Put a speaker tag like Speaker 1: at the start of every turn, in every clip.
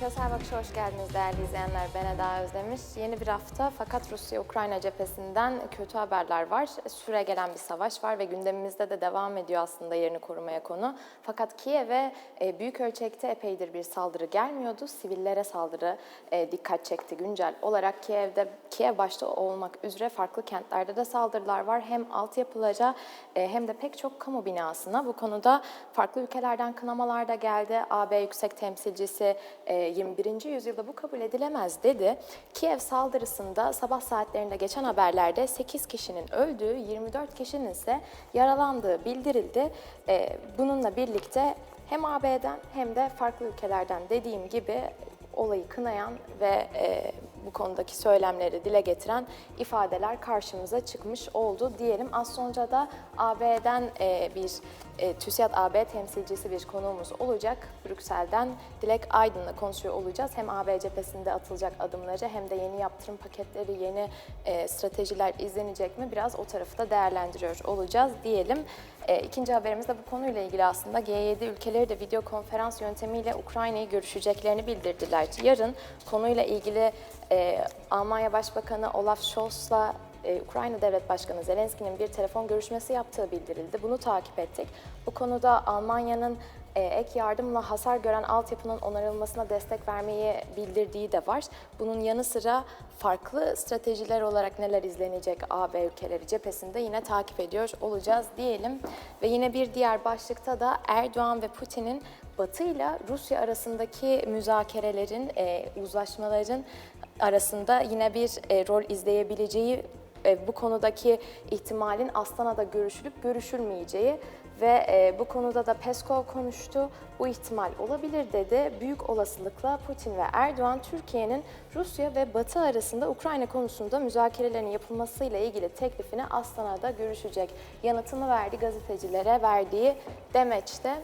Speaker 1: Küresel Bakış'a hoş geldiniz değerli izleyenler. Ben Eda Özdemir. Yeni bir hafta fakat Rusya-Ukrayna cephesinden kötü haberler var. Süre gelen bir savaş var ve gündemimizde de devam ediyor aslında yerini korumaya konu. Fakat Kiev'e e, büyük ölçekte epeydir bir saldırı gelmiyordu. Sivillere saldırı e, dikkat çekti güncel olarak. Kiev'de Kiev başta olmak üzere farklı kentlerde de saldırılar var. Hem altyapılara e, hem de pek çok kamu binasına. Bu konuda farklı ülkelerden kınamalar da geldi. AB Yüksek Temsilcisi 21. yüzyılda bu kabul edilemez dedi. Kiev saldırısında sabah saatlerinde geçen haberlerde 8 kişinin öldüğü, 24 kişinin ise yaralandığı bildirildi. E, bununla birlikte hem AB'den hem de farklı ülkelerden dediğim gibi olayı kınayan ve e, bu konudaki söylemleri dile getiren ifadeler karşımıza çıkmış oldu diyelim. Az sonra da AB'den e, bir e, TÜSİAD AB temsilcisi bir konuğumuz olacak. Brüksel'den Dilek Aydın'la konuşuyor olacağız. Hem AB cephesinde atılacak adımları hem de yeni yaptırım paketleri, yeni e, stratejiler izlenecek mi biraz o tarafı da değerlendiriyor olacağız diyelim. İkinci haberimiz de bu konuyla ilgili aslında G7 ülkeleri de video konferans yöntemiyle Ukrayna'yı görüşeceklerini bildirdiler. Yarın konuyla ilgili e, Almanya Başbakanı Olaf Scholz'la e, Ukrayna Devlet Başkanı Zelenski'nin bir telefon görüşmesi yaptığı bildirildi. Bunu takip ettik. Bu konuda Almanya'nın e, ek yardımla hasar gören altyapının onarılmasına destek vermeyi bildirdiği de var. Bunun yanı sıra farklı stratejiler olarak neler izlenecek AB ülkeleri cephesinde yine takip ediyor olacağız diyelim. Ve yine bir diğer başlıkta da Erdoğan ve Putin'in Batı ile Rusya arasındaki müzakerelerin, e, uzlaşmaların arasında yine bir e, rol izleyebileceği e, bu konudaki ihtimalin Astana'da görüşülüp görüşülmeyeceği ve e, bu konuda da Peskov konuştu. Bu ihtimal olabilir dedi. Büyük olasılıkla Putin ve Erdoğan Türkiye'nin Rusya ve Batı arasında Ukrayna konusunda müzakerelerin yapılmasıyla ilgili teklifini Astana'da görüşecek. Yanıtını verdi gazetecilere verdiği demeçte.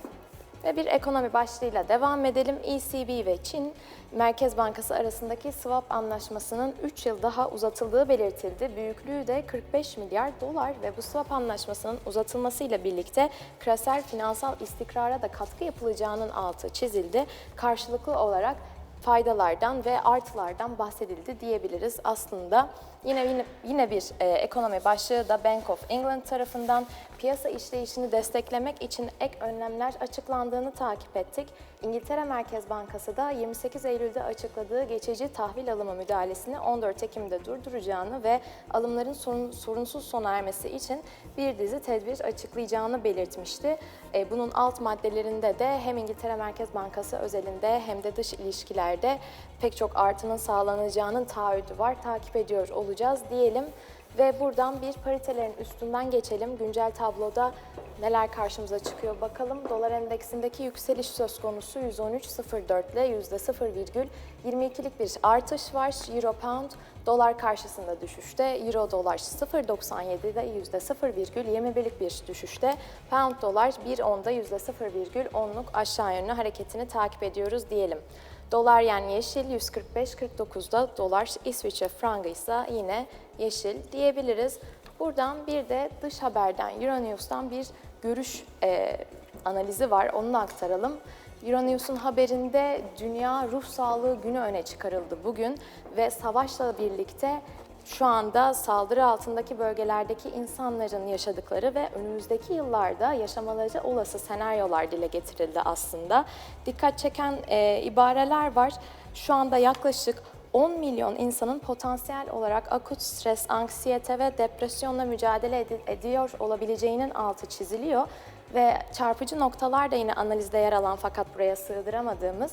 Speaker 1: Ve bir ekonomi başlığıyla devam edelim. ECB ve Çin Merkez Bankası arasındaki swap anlaşmasının 3 yıl daha uzatıldığı belirtildi. Büyüklüğü de 45 milyar dolar ve bu swap anlaşmasının uzatılmasıyla birlikte küresel finansal istikrara da katkı yapılacağının altı çizildi. Karşılıklı olarak faydalardan ve artılardan bahsedildi diyebiliriz aslında. Yine yine, yine bir e, ekonomi başlığı da Bank of England tarafından piyasa işleyişini desteklemek için ek önlemler açıklandığını takip ettik. İngiltere Merkez Bankası da 28 Eylül'de açıkladığı geçici tahvil alımı müdahalesini 14 Ekim'de durduracağını ve alımların sorun, sorunsuz sona ermesi için bir dizi tedbir açıklayacağını belirtmişti. E, bunun alt maddelerinde de hem İngiltere Merkez Bankası özelinde hem de dış ilişkilerde pek çok artının sağlanacağının taahhüdü var. Takip ediyor olacağız diyelim. Ve buradan bir paritelerin üstünden geçelim. Güncel tabloda neler karşımıza çıkıyor bakalım. Dolar endeksindeki yükseliş söz konusu 113.04 ile %0,22'lik bir artış var. Euro pound dolar karşısında düşüşte. Euro dolar 0.97'de %0,21'lik bir düşüşte. Pound dolar 1.10'da %0,10'luk aşağı yönlü hareketini takip ediyoruz diyelim. Dolar yani yeşil 145.49'da dolar İsviçre frangı ise yine yeşil diyebiliriz. Buradan bir de dış haberden Euronews'tan bir görüş e, analizi var. Onu da aktaralım. Euronews'un haberinde Dünya Ruh Sağlığı Günü öne çıkarıldı bugün ve savaşla birlikte şu anda saldırı altındaki bölgelerdeki insanların yaşadıkları ve önümüzdeki yıllarda yaşamaları olası senaryolar dile getirildi aslında. Dikkat çeken e, ibareler var. Şu anda yaklaşık 10 milyon insanın potansiyel olarak akut stres, anksiyete ve depresyonla mücadele edi- ediyor olabileceğinin altı çiziliyor. Ve çarpıcı noktalar da yine analizde yer alan fakat buraya sığdıramadığımız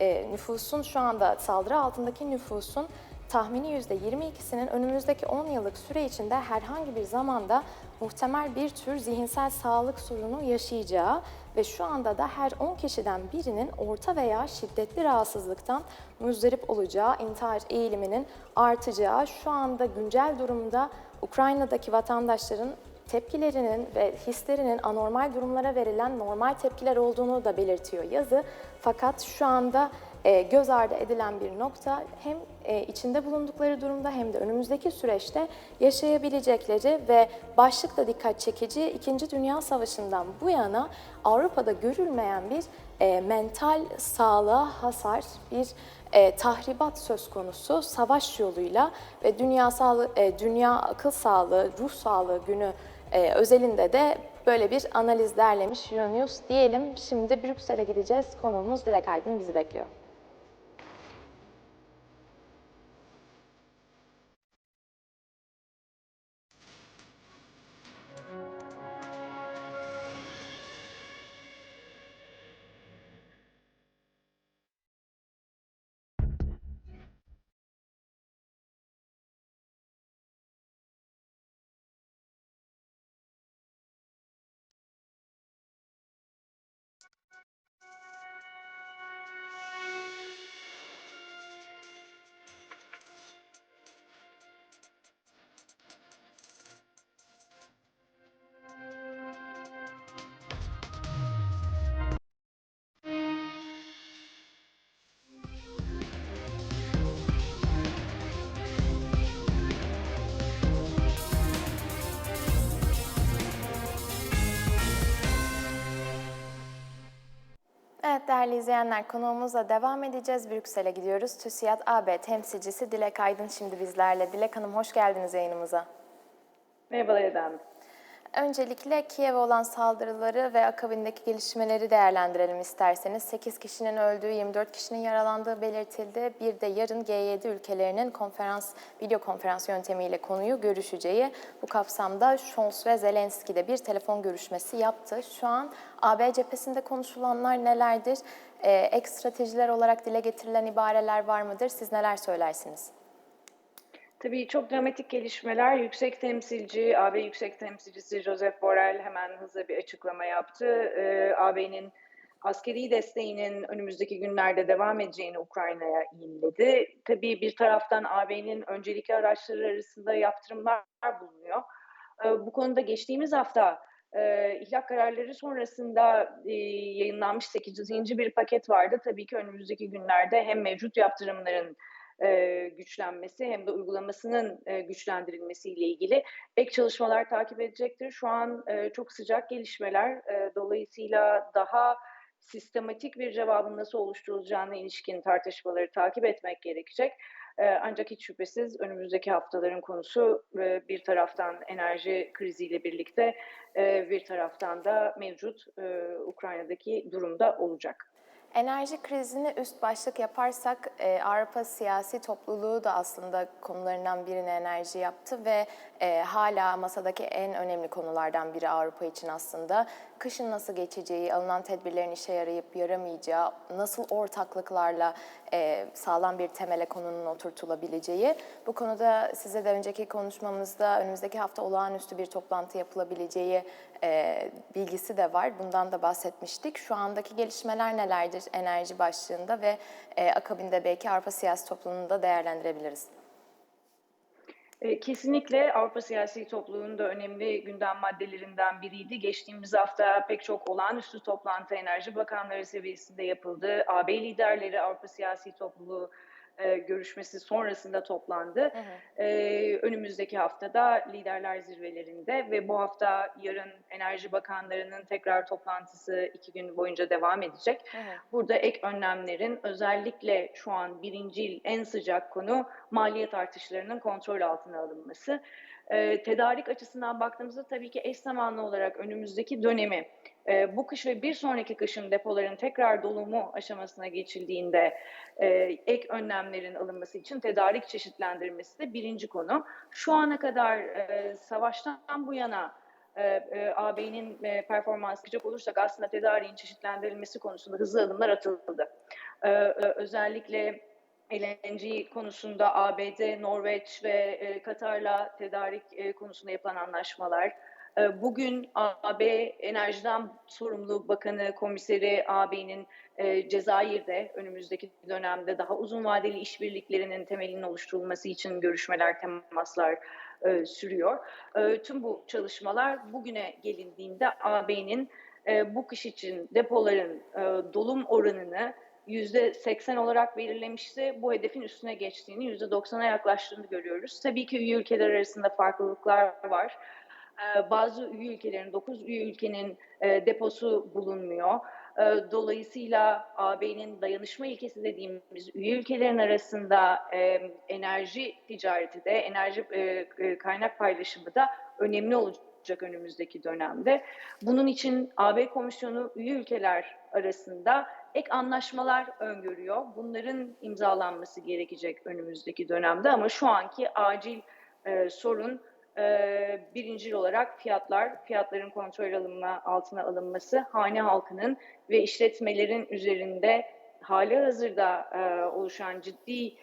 Speaker 1: e, nüfusun şu anda saldırı altındaki nüfusun tahmini %22'sinin önümüzdeki 10 yıllık süre içinde herhangi bir zamanda muhtemel bir tür zihinsel sağlık sorunu yaşayacağı ve şu anda da her 10 kişiden birinin orta veya şiddetli rahatsızlıktan muzdarip olacağı, intihar eğiliminin artacağı, şu anda güncel durumda Ukrayna'daki vatandaşların tepkilerinin ve hislerinin anormal durumlara verilen normal tepkiler olduğunu da belirtiyor yazı. Fakat şu anda e, göz ardı edilen bir nokta hem e, içinde bulundukları durumda hem de önümüzdeki süreçte yaşayabilecekleri ve başlıkla dikkat çekici İkinci Dünya Savaşı'ndan bu yana Avrupa'da görülmeyen bir e, mental sağlığa hasar, bir e, tahribat söz konusu savaş yoluyla ve Dünya Sağlığı, e, Dünya Akıl Sağlığı, Ruh Sağlığı Günü özelinde de böyle bir analiz derlemiş Euronews diyelim. Şimdi Brüksel'e gideceğiz. Konuğumuz Dilek Aydın bizi bekliyor. Değerli izleyenler konuğumuzla devam edeceğiz. Brüksel'e gidiyoruz. TÜSİAD AB temsilcisi Dilek Aydın şimdi bizlerle. Dilek Hanım hoş geldiniz yayınımıza.
Speaker 2: Merhabalar efendim.
Speaker 1: Öncelikle Kiev'e olan saldırıları ve akabindeki gelişmeleri değerlendirelim isterseniz. 8 kişinin öldüğü, 24 kişinin yaralandığı belirtildi. Bir de yarın G7 ülkelerinin konferans, video konferans yöntemiyle konuyu görüşeceği. Bu kapsamda Scholz ve Zelenski de bir telefon görüşmesi yaptı. Şu an AB cephesinde konuşulanlar nelerdir? Ee, ek stratejiler olarak dile getirilen ibareler var mıdır? Siz neler söylersiniz?
Speaker 2: Tabii çok dramatik gelişmeler. Yüksek temsilci, AB Yüksek Temsilcisi Joseph Borrell hemen hızlı bir açıklama yaptı. Ee, AB'nin askeri desteğinin önümüzdeki günlerde devam edeceğini Ukrayna'ya iğneledi. Tabii bir taraftan AB'nin öncelikli araçları arasında yaptırımlar bulunuyor. Ee, bu konuda geçtiğimiz hafta e, ihlak kararları sonrasında e, yayınlanmış 8. bir paket vardı. Tabii ki önümüzdeki günlerde hem mevcut yaptırımların e, güçlenmesi hem de uygulamasının e, güçlendirilmesiyle ilgili ek çalışmalar takip edecektir. Şu an e, çok sıcak gelişmeler e, dolayısıyla daha sistematik bir cevabın nasıl oluşturulacağına ilişkin tartışmaları takip etmek gerekecek. Ancak hiç şüphesiz önümüzdeki haftaların konusu bir taraftan enerji kriziyle birlikte bir taraftan da mevcut Ukrayna'daki durumda olacak.
Speaker 1: Enerji krizini üst başlık yaparsak e, Avrupa siyasi topluluğu da aslında konularından birini enerji yaptı ve e, hala masadaki en önemli konulardan biri Avrupa için aslında. Kışın nasıl geçeceği, alınan tedbirlerin işe yarayıp yaramayacağı, nasıl ortaklıklarla e, sağlam bir temele konunun oturtulabileceği. Bu konuda size de önceki konuşmamızda önümüzdeki hafta olağanüstü bir toplantı yapılabileceği e, bilgisi de var. Bundan da bahsetmiştik. Şu andaki gelişmeler nelerdir enerji başlığında ve e, akabinde belki Avrupa siyasi toplumunu da değerlendirebiliriz.
Speaker 2: E, kesinlikle Avrupa siyasi topluluğunun da önemli gündem maddelerinden biriydi. Geçtiğimiz hafta pek çok olağanüstü toplantı Enerji Bakanları seviyesinde yapıldı. AB liderleri Avrupa siyasi topluluğu e, görüşmesi sonrasında toplandı. Hı hı. E, önümüzdeki haftada liderler zirvelerinde ve bu hafta yarın Enerji Bakanlarının tekrar toplantısı iki gün boyunca devam edecek. Hı hı. Burada ek önlemlerin özellikle şu an birinci en sıcak konu maliyet artışlarının kontrol altına alınması. E, tedarik açısından baktığımızda tabii ki eş zamanlı olarak önümüzdeki dönemi e, bu kış ve bir sonraki kışın depoların tekrar dolumu aşamasına geçildiğinde e, ek önlemlerin alınması için tedarik çeşitlendirmesi de birinci konu. Şu ana kadar e, savaştan bu yana e, e, AB'nin e, performansı bakacak olursak aslında tedariğin çeşitlendirilmesi konusunda hızlı adımlar atıldı. E, e, özellikle LNG konusunda ABD, Norveç ve e, Katar'la tedarik e, konusunda yapılan anlaşmalar, bugün AB Enerjiden Sorumlu Bakanı Komiseri AB'nin e, Cezayir'de önümüzdeki dönemde daha uzun vadeli işbirliklerinin temelinin oluşturulması için görüşmeler, temaslar e, sürüyor. E, tüm bu çalışmalar bugüne gelindiğinde AB'nin bu kış için depoların dolum oranını %80 olarak belirlemişti. Bu hedefin üstüne geçtiğini, %90'a yaklaştığını görüyoruz. Tabii ki üye ülkeler arasında farklılıklar var. Ee, Bazı üye ülkelerin, 9 üye ülkenin e, deposu bulunmuyor. Ee, Dolayısıyla AB'nin dayanışma ilkesi dediğimiz üye ülkelerin arasında e, enerji ticareti de, enerji e, kaynak paylaşımı da önemli olacak önümüzdeki dönemde. Bunun için AB Komisyonu üye ülkeler arasında ek anlaşmalar öngörüyor. Bunların imzalanması gerekecek önümüzdeki dönemde ama şu anki acil e, sorun e, birincil olarak fiyatlar, fiyatların kontrol alınma, altına alınması, hane halkının ve işletmelerin üzerinde hali hazırda oluşan ciddi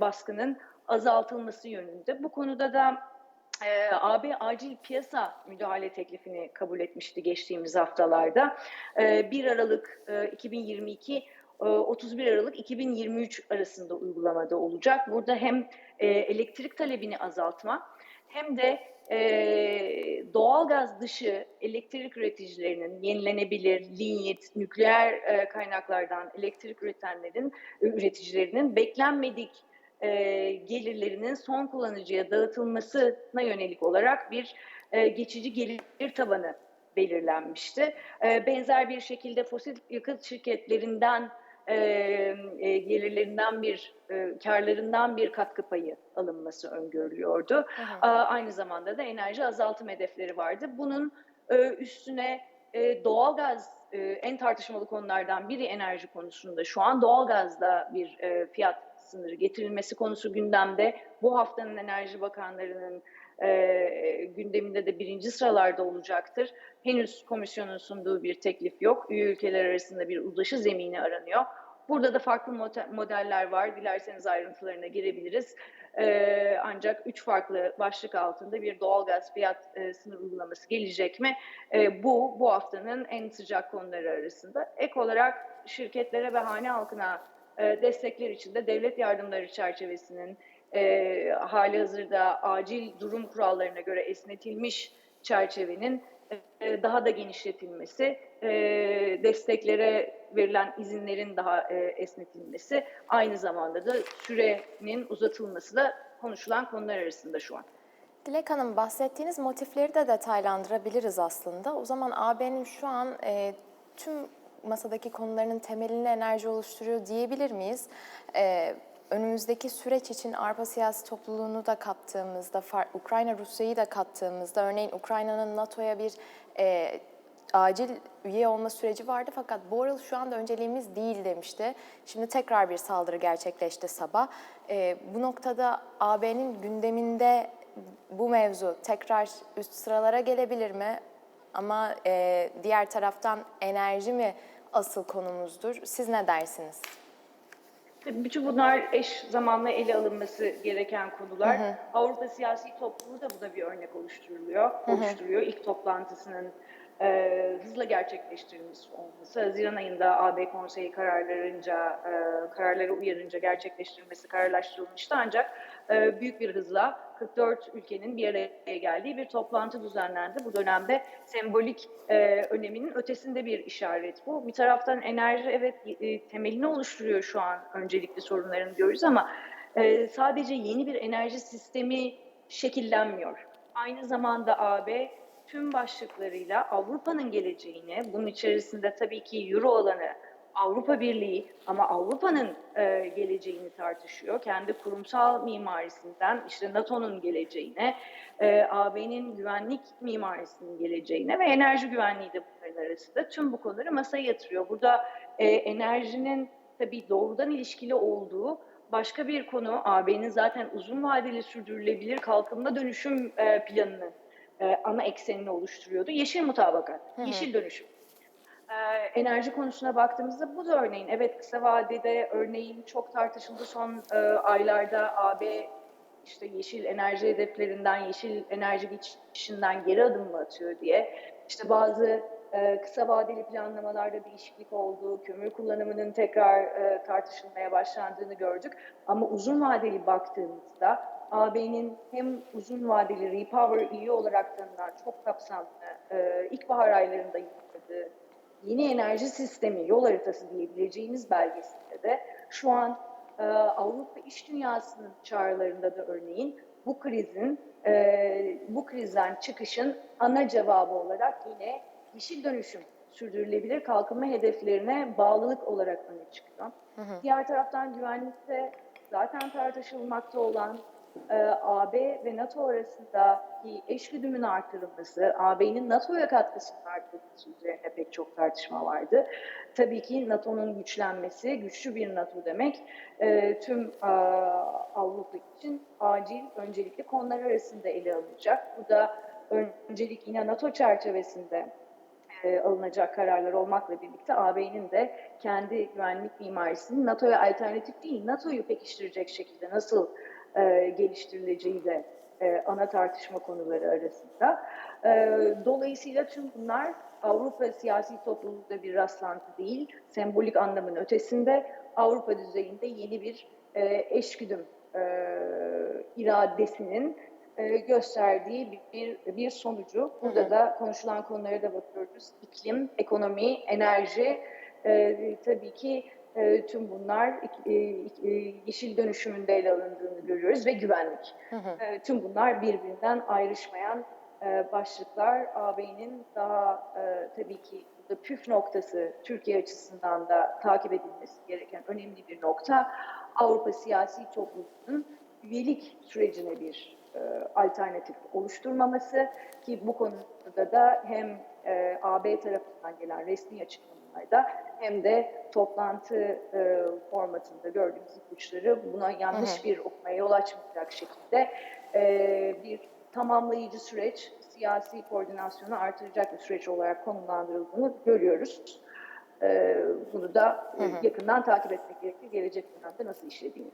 Speaker 2: baskının azaltılması yönünde. Bu konuda da AB acil piyasa müdahale teklifini kabul etmişti geçtiğimiz haftalarda. E, 1 Aralık e, 2022 e, 31 Aralık 2023 arasında uygulamada olacak. Burada hem elektrik talebini azaltma hem de e, doğalgaz dışı elektrik üreticilerinin yenilenebilir, linyit, nükleer e, kaynaklardan elektrik üretenlerin, üreticilerinin beklenmedik e, gelirlerinin son kullanıcıya dağıtılmasına yönelik olarak bir e, geçici gelir tabanı belirlenmişti. E, benzer bir şekilde fosil yakıt şirketlerinden e, e, gelirlerinden bir, e, karlarından bir katkı payı alınması öngörülüyordu. A, Aynı zamanda da enerji azaltım hedefleri vardı. Bunun e, üstüne e, doğalgaz e, en tartışmalı konulardan biri enerji konusunda şu an doğalgazda bir e, fiyat sınırı getirilmesi konusu gündemde. Bu haftanın Enerji Bakanlarının e, gündeminde de birinci sıralarda olacaktır. Henüz komisyonun sunduğu bir teklif yok. Üye ülkeler arasında bir uzlaşı zemini aranıyor. Burada da farklı modeller var. Dilerseniz ayrıntılarına girebiliriz. E, ancak üç farklı başlık altında bir doğalgaz fiyat e, sınır uygulaması gelecek mi? E, bu bu haftanın en sıcak konuları arasında. Ek olarak şirketlere ve hane halkına e, destekler için de devlet yardımları çerçevesinin e, hali hazırda acil durum kurallarına göre esnetilmiş çerçevenin e, daha da genişletilmesi, e, desteklere verilen izinlerin daha e, esnetilmesi, aynı zamanda da sürenin uzatılması da konuşulan konular arasında şu an.
Speaker 1: Dilek Hanım bahsettiğiniz motifleri de detaylandırabiliriz aslında. O zaman AB'nin şu an e, tüm masadaki konularının temelini enerji oluşturuyor diyebilir miyiz? E, önümüzdeki süreç için Avrupa siyasi topluluğunu da kattığımızda, Ukrayna Rusya'yı da kattığımızda, örneğin Ukrayna'nın NATO'ya bir e, acil üye olma süreci vardı fakat Borrell şu anda önceliğimiz değil demişti. Şimdi tekrar bir saldırı gerçekleşti sabah. E, bu noktada AB'nin gündeminde bu mevzu tekrar üst sıralara gelebilir mi? Ama e, diğer taraftan enerji mi asıl konumuzdur? Siz ne dersiniz?
Speaker 2: Tabii Bütün bunlar eş zamanlı ele alınması gereken konular. Avrupa siyasi topluluğu da buna bir örnek oluşturuluyor. oluşturuyor. İlk toplantısının e, hızla gerçekleştirilmiş olması, Haziran ayında AB Konseyi kararlarınca, e, kararları uyarınca gerçekleştirilmesi kararlaştırılmıştı. Ancak e, büyük bir hızla 44 ülkenin bir araya geldiği bir toplantı düzenlendi. Bu dönemde sembolik e, öneminin ötesinde bir işaret bu. Bir taraftan enerji evet e, temelini oluşturuyor şu an öncelikli sorunların diyoruz ama e, sadece yeni bir enerji sistemi şekillenmiyor. Aynı zamanda AB tüm başlıklarıyla Avrupa'nın geleceğini, bunun içerisinde tabii ki Euro alanı, Avrupa Birliği ama Avrupa'nın e, geleceğini tartışıyor. Kendi kurumsal mimarisinden işte NATO'nun geleceğine, e, AB'nin güvenlik mimarisinin geleceğine ve enerji güvenliği de bunların arasında tüm bu konuları masaya yatırıyor. Burada e, enerjinin tabii doğrudan ilişkili olduğu başka bir konu AB'nin zaten uzun vadeli sürdürülebilir kalkınma dönüşüm e, planını e, ana eksenini oluşturuyordu. Yeşil mutabakat, yeşil dönüşüm. Ee, enerji konusuna baktığımızda bu da örneğin evet kısa vadede örneğin çok tartışıldı son e, aylarda AB işte yeşil enerji hedeflerinden, yeşil enerji geçişinden geri adım mı atıyor diye. İşte bazı e, kısa vadeli planlamalarda değişiklik oldu, kömür kullanımının tekrar e, tartışılmaya başlandığını gördük. Ama uzun vadeli baktığımızda AB'nin hem uzun vadeli Repower EU olarak tanınan çok kapsamlı e, ilkbahar aylarında yayınladığı yeni enerji sistemi, yol haritası diyebileceğimiz belgesinde de şu an e, Avrupa iş dünyasının çağrılarında da örneğin bu krizin, e, bu krizden çıkışın ana cevabı olarak yine yeşil dönüşüm, sürdürülebilir kalkınma hedeflerine bağlılık olarak öne çıkıyor. Diğer taraftan güvenlikte zaten tartışılmakta olan e, AB ve NATO arasındaki eşgüdümün artırılması, AB'nin NATO'ya katkısının artırılması üzerine pek çok tartışma vardı. Tabii ki NATO'nun güçlenmesi, güçlü bir NATO demek e, tüm e, Avrupa için acil, öncelikli konular arasında ele alınacak. Bu da öncelik yine NATO çerçevesinde e, alınacak kararlar olmakla birlikte AB'nin de kendi güvenlik mimarisini NATO'ya alternatif değil, NATO'yu pekiştirecek şekilde nasıl e, geliştirileceği de e, ana tartışma konuları arasında. E, dolayısıyla tüm bunlar Avrupa siyasi topluluğunda bir rastlantı değil, sembolik anlamın ötesinde Avrupa düzeyinde yeni bir e, eşgüdüm e, iradesinin e, gösterdiği bir, bir, bir sonucu. Burada
Speaker 1: Hı hı.
Speaker 2: da konuşulan konulara da bakıyoruz. İklim, ekonomi, enerji, e, tabii ki e, tüm bunlar e, e, yeşil dönüşümünde ele alındığını görüyoruz ve güvenlik.
Speaker 1: Hı hı.
Speaker 2: E, tüm bunlar birbirinden ayrışmayan e, başlıklar. AB'nin daha e, tabii ki burada püf noktası Türkiye açısından da takip edilmesi gereken önemli bir nokta. Avrupa siyasi topluluğunun üyelik sürecine bir e, alternatif oluşturmaması ki bu konuda da hem e, AB tarafından gelen resmi açıklamalarda hem de toplantı e, formatında gördüğümüz ipuçları buna yanlış
Speaker 1: Hı
Speaker 2: bir okumaya yol açmayacak şekilde e, bir tamamlayıcı süreç, siyasi koordinasyonu artıracak bir süreç olarak konumlandırıldığını görüyoruz. E, bunu da
Speaker 1: Hı hı.
Speaker 2: yakından takip etmek gerekir. Gelecek dönemde nasıl işlediğini.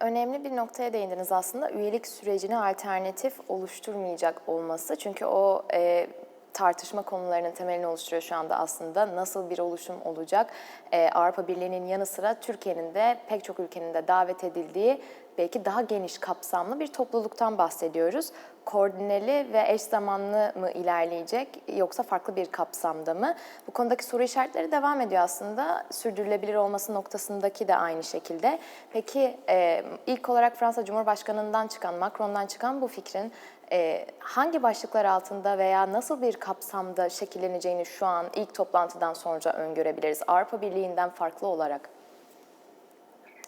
Speaker 1: Önemli bir noktaya değindiniz aslında üyelik sürecine alternatif oluşturmayacak olması. Çünkü o e, tartışma konularının temelini oluşturuyor şu anda aslında. Nasıl bir oluşum olacak? E, Avrupa Birliği'nin yanı sıra Türkiye'nin de pek çok ülkenin de davet edildiği belki daha geniş kapsamlı bir topluluktan bahsediyoruz. Koordineli ve eş zamanlı mı ilerleyecek yoksa farklı bir kapsamda mı? Bu konudaki soru işaretleri devam ediyor aslında. Sürdürülebilir olması noktasındaki de aynı şekilde. Peki e, ilk olarak Fransa Cumhurbaşkanı'ndan çıkan, Macron'dan çıkan bu fikrin e, hangi başlıklar altında veya nasıl bir kapsamda şekilleneceğini şu an ilk toplantıdan sonra öngörebiliriz? Avrupa Birliği'nden farklı olarak.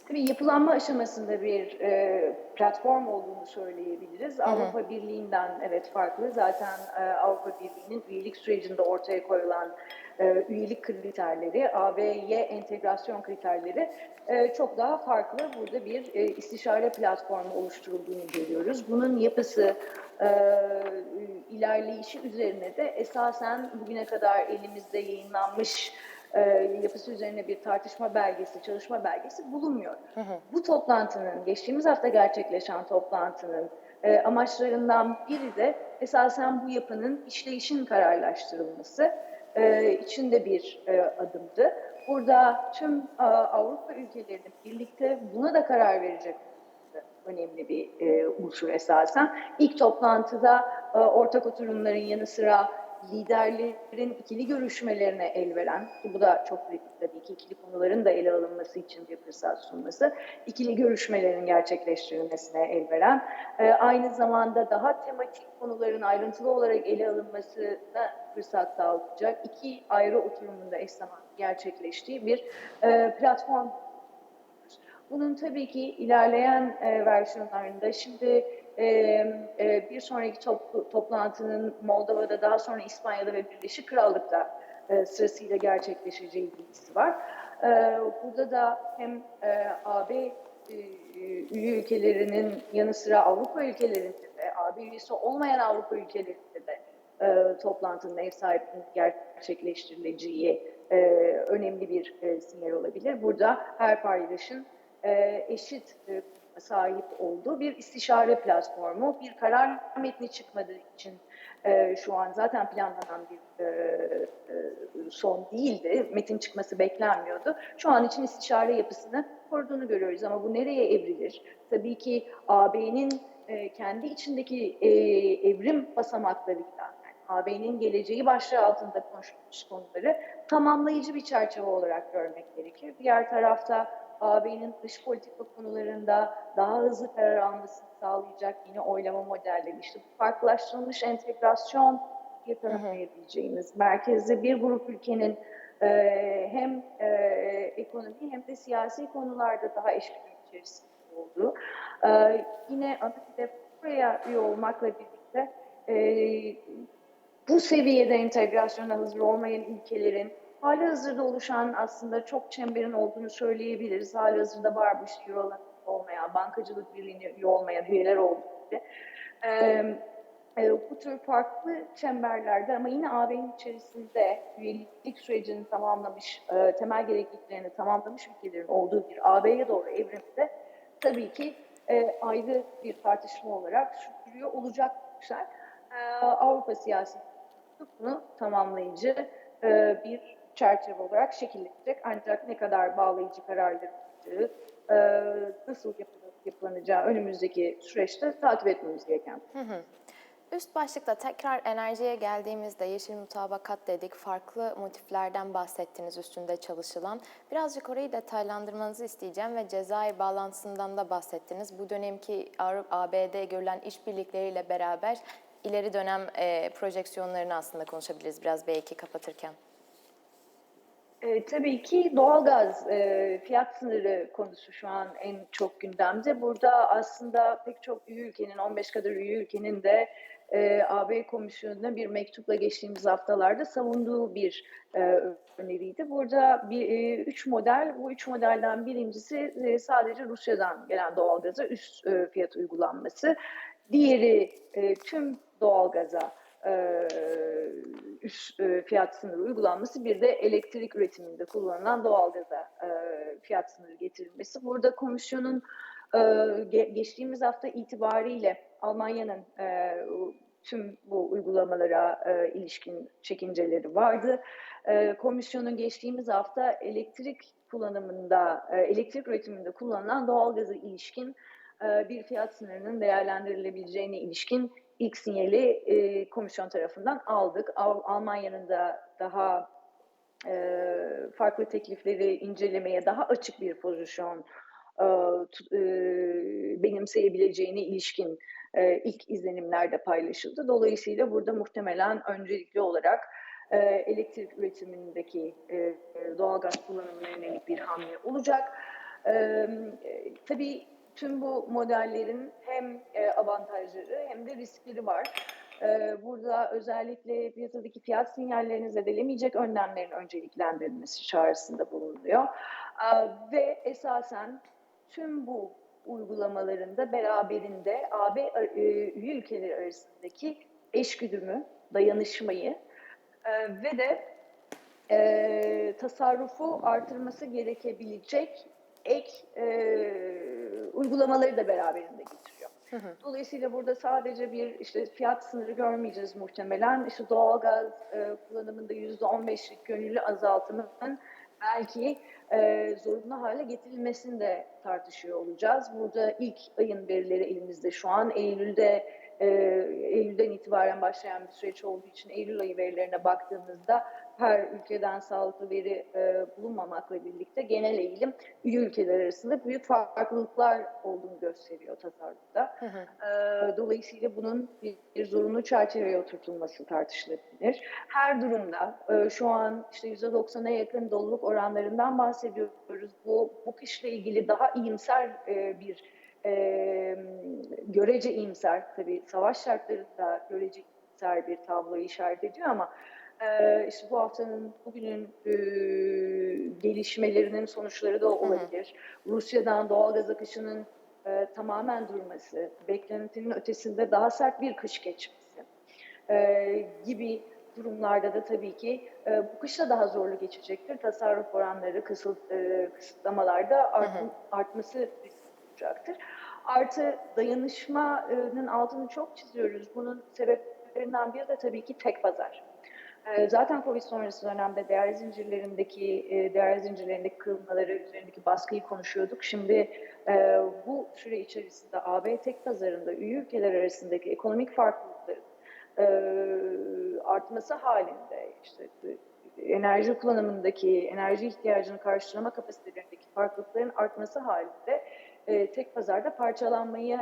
Speaker 2: Tabii yapılanma aşamasında bir e, platform olduğunu söyleyebiliriz. Avrupa Birliği'nden evet farklı. Zaten e, Avrupa Birliği'nin üyelik sürecinde ortaya koyulan e, üyelik kriterleri, AB'ye entegrasyon kriterleri e, çok daha farklı. Burada bir e, istişare platformu oluşturulduğunu görüyoruz. Bunun yapısı, e, ilerleyişi üzerine de esasen bugüne kadar elimizde yayınlanmış e, yapısı üzerine bir tartışma belgesi, çalışma belgesi bulunmuyor. Bu toplantının, geçtiğimiz hafta gerçekleşen toplantının e, amaçlarından biri de esasen bu yapının işleyişin kararlaştırılması e, içinde bir e, adımdı. Burada tüm e, Avrupa ülkelerinin birlikte buna da karar verecek önemli bir e, unsur esasen. İlk toplantıda e, ortak oturumların yanı sıra liderlerin ikili görüşmelerine el veren, ki bu da çok kritik tabii ki ikili konuların da ele alınması için bir fırsat sunması, ikili görüşmelerin gerçekleştirilmesine el veren, e, aynı zamanda daha tematik konuların ayrıntılı olarak ele alınmasına fırsat sağlayacak iki ayrı oturumunda eş zamanlı gerçekleştiği bir e, platform. Bunun tabii ki ilerleyen e, versiyonlarında şimdi e, e, bir sonraki top, toplantının Moldova'da daha sonra İspanya'da ve Birleşik Krallık'ta e, sırasıyla gerçekleşeceği bilgisi var. E, burada da hem e, AB e, üye ülkelerinin yanı sıra Avrupa ülkelerinde de AB üyesi olmayan Avrupa ülkelerinde de e, toplantının ev sahipliğinin gerçekleştirileceği e, önemli bir e, sinyal olabilir. Burada her paydaşın e, eşit e, sahip olduğu bir istişare platformu, bir karar metni çıkmadığı için e, şu an zaten planlanan bir e, e, son değildi. Metin çıkması beklenmiyordu. Şu an için istişare yapısını koruduğunu görüyoruz ama bu nereye evrilir? Tabii ki AB'nin e, kendi içindeki e, evrim basamaklarıyla, yani AB'nin geleceği başlığı altında konuşulmuş konuları tamamlayıcı bir çerçeve olarak görmek gerekir. Diğer tarafta AB'nin dış politika konularında daha hızlı karar almasını sağlayacak yeni oylama modelleri, işte bu farklılaştırılmış entegrasyon diye tanımlayabileceğimiz, merkezde bir grup ülkenin e, hem e, ekonomi hem de siyasi konularda daha eşgüdüm içerisinde olduğu, e, yine ana hedef buraya üye olmakla birlikte e, bu seviyede entegrasyona hazır olmayan ülkelerin hali hazırda oluşan aslında çok çemberin olduğunu söyleyebiliriz. Hali hazırda var bu işte Euro'la olmayan, bankacılık birliğine üye olmayan üyeler olduğu gibi. Ee, e, bu tür farklı çemberlerde ama yine AB'nin içerisinde üyelik sürecini tamamlamış, e, temel gerekliliklerini tamamlamış ülkelerin olduğu bir AB'ye doğru evrimde tabii ki e, ayrı bir tartışma olarak sürdürüyor olacaklar. E, Avrupa siyaseti bunu tamamlayıcı e, bir çerçeve olarak şekillenecek. Ancak ne kadar bağlayıcı kararları e, nasıl yapıla- yapılanacağı önümüzdeki süreçte takip etmemiz gereken.
Speaker 1: Üst başlıkta tekrar enerjiye geldiğimizde yeşil mutabakat dedik, farklı motiflerden bahsettiniz üstünde çalışılan. Birazcık orayı detaylandırmanızı isteyeceğim ve Cezayir bağlantısından da bahsettiniz. Bu dönemki ABD görülen işbirlikleriyle beraber ileri dönem e, projeksiyonlarını aslında konuşabiliriz biraz belki kapatırken.
Speaker 2: E, tabii ki doğalgaz e, fiyat sınırı konusu şu an en çok gündemde. Burada aslında pek çok üye ülkenin, 15 kadar üye ülkenin de e, AB Komisyonu'na bir mektupla geçtiğimiz haftalarda savunduğu bir e, öneriydi. Burada bir, e, üç model, bu üç modelden birincisi e, sadece Rusya'dan gelen doğalgaza üst e, fiyat uygulanması. Diğeri e, tüm doğalgaza e, fiyat sınırı uygulanması bir de elektrik üretiminde kullanılan doğalgaza e, fiyat sınırı getirilmesi. Burada komisyonun e, ge- geçtiğimiz hafta itibariyle Almanya'nın e, tüm bu uygulamalara e, ilişkin çekinceleri vardı. E, komisyonun geçtiğimiz hafta elektrik kullanımında, e, elektrik üretiminde kullanılan doğalgaza ilişkin e, bir fiyat sınırının değerlendirilebileceğine ilişkin ilk sinyali e, komisyon tarafından aldık. Al- Almanya'nın da daha e, farklı teklifleri incelemeye daha açık bir pozisyon e, e, benimseyebileceğine ilişkin e, ilk izlenimler de paylaşıldı. Dolayısıyla burada muhtemelen öncelikli olarak e, elektrik üretimindeki e, doğalgaz kullanımına yönelik bir hamle olacak. E, e, tabii tüm bu modellerin hem e, avantajları hem de riskleri var. E, burada özellikle piyasadaki fiyat sinyallerini zedelemeyecek önlemlerin önceliklendirilmesi çağrısında bulunuyor. E, ve esasen tüm bu uygulamalarında beraberinde AB üye ülkeleri arasındaki eşgüdümü, dayanışmayı ve de tasarrufu artırması gerekebilecek ek e, uygulamaları da beraberinde getiriyor. Dolayısıyla burada sadece bir işte fiyat sınırı görmeyeceğiz muhtemelen. İşte doğalgaz e, kullanımında yüzde 15'lik gönüllü azaltımının belki e, zorunlu hale getirilmesini de tartışıyor olacağız. Burada ilk ayın verileri elimizde şu an. Eylül'de e, Eylül'den itibaren başlayan bir süreç olduğu için Eylül ayı verilerine baktığımızda her ülkeden sağlıklı veri e, bulunmamakla birlikte genel eğilim üye ülkeler arasında büyük farklılıklar olduğunu gösteriyor tasarrufta. E, dolayısıyla bunun bir, bir zorunlu çerçeveye oturtulması tartışılabilir. Her durumda e, şu an işte %90'a yakın doluluk oranlarından bahsediyoruz. Bu, bu kışla ilgili daha iyimser e, bir e, görece iyimser tabii savaş şartlarında görece iyimser bir tabloyu işaret ediyor ama e, işte bu haftanın bugünün e, gelişmelerinin sonuçları da olabilir. Rusya'dan doğalgaz akışının e, tamamen durması, beklentinin ötesinde daha sert bir kış geçmesi e, gibi durumlarda da tabii ki e, bu kışta daha zorlu geçecektir. Tasarruf oranları, kısıt, e, kısıtlamalarda art, artması olacaktır. Artı dayanışmanın altını çok çiziyoruz. Bunun sebeplerinden biri de tabii ki tek pazar. E, Zaten Covid sonrası dönemde değer zincirlerindeki e, değer zincirlerindeki kırılmaları, üzerindeki baskıyı konuşuyorduk. Şimdi e, bu süre içerisinde AB tek pazarında üye ülkeler arasındaki ekonomik farklılıkların e, artması halinde işte enerji kullanımındaki, enerji ihtiyacını karşılama kapasitelerindeki farklılıkların artması halinde tek pazarda parçalanmayı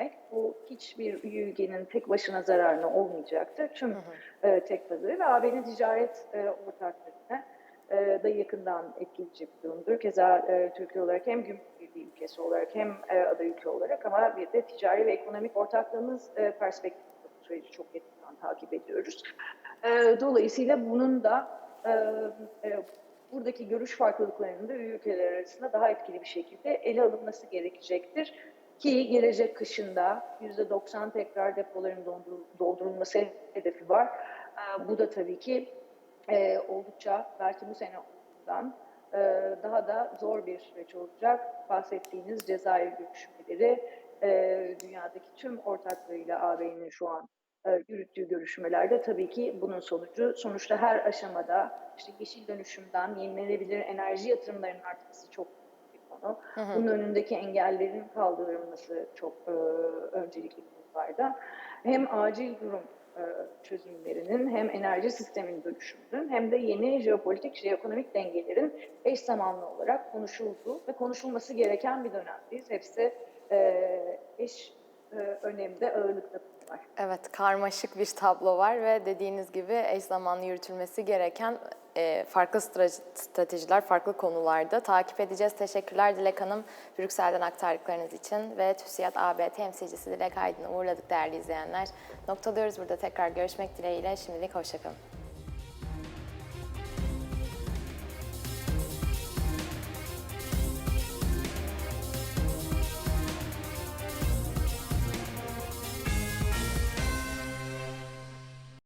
Speaker 2: demek bu hiçbir ülkenin tek başına zararına olmayacaktır. Tüm e, tek pazarı ve AB'nin ticaret e, ortaklarını e, da yakından etkileyecek bir durumdur. Keza e, Türkiye olarak hem gümrük birliği ülkesi olarak hem e, aday ülke olarak ama bir de ticari ve ekonomik ortaklığımız e, perspektifinde bu süreci çok yakından takip ediyoruz. E, dolayısıyla bunun da e, e, buradaki görüş farklılıklarının da ülkeler arasında daha etkili bir şekilde ele alınması gerekecektir. Ki gelecek kışında %90 tekrar depoların doldurul- doldurulması hedefi var. E, bu da tabii ki e, oldukça belki bu sene olduğundan e, daha da zor bir süreç olacak. Bahsettiğiniz Cezayir görüşmeleri e, dünyadaki tüm ortaklarıyla AB'nin şu an yürüttüğü görüşmelerde tabii ki bunun sonucu sonuçta her aşamada işte yeşil dönüşümden yenilenebilir enerji yatırımlarının artması çok büyük bir konu. Bunun önündeki engellerin kaldırılması çok e, öncelikli konularda. Hem acil durum e, çözümlerinin hem enerji sisteminin dönüşümünün hem de yeni jeopolitik, jeoekonomik dengelerin eş zamanlı olarak konuşulduğu ve konuşulması gereken bir dönemdeyiz. Hepsi e, eş e, önemde ağırlıkta var.
Speaker 1: Evet, karmaşık bir tablo var ve dediğiniz gibi eş zamanlı yürütülmesi gereken farklı stra- stratejiler, farklı konularda takip edeceğiz. Teşekkürler Dilek Hanım, Brüksel'den aktardıklarınız için ve TÜSİAD AB temsilcisi Dilek Aydın'ı uğurladık değerli izleyenler. Noktalıyoruz burada tekrar görüşmek dileğiyle. Şimdilik hoşçakalın.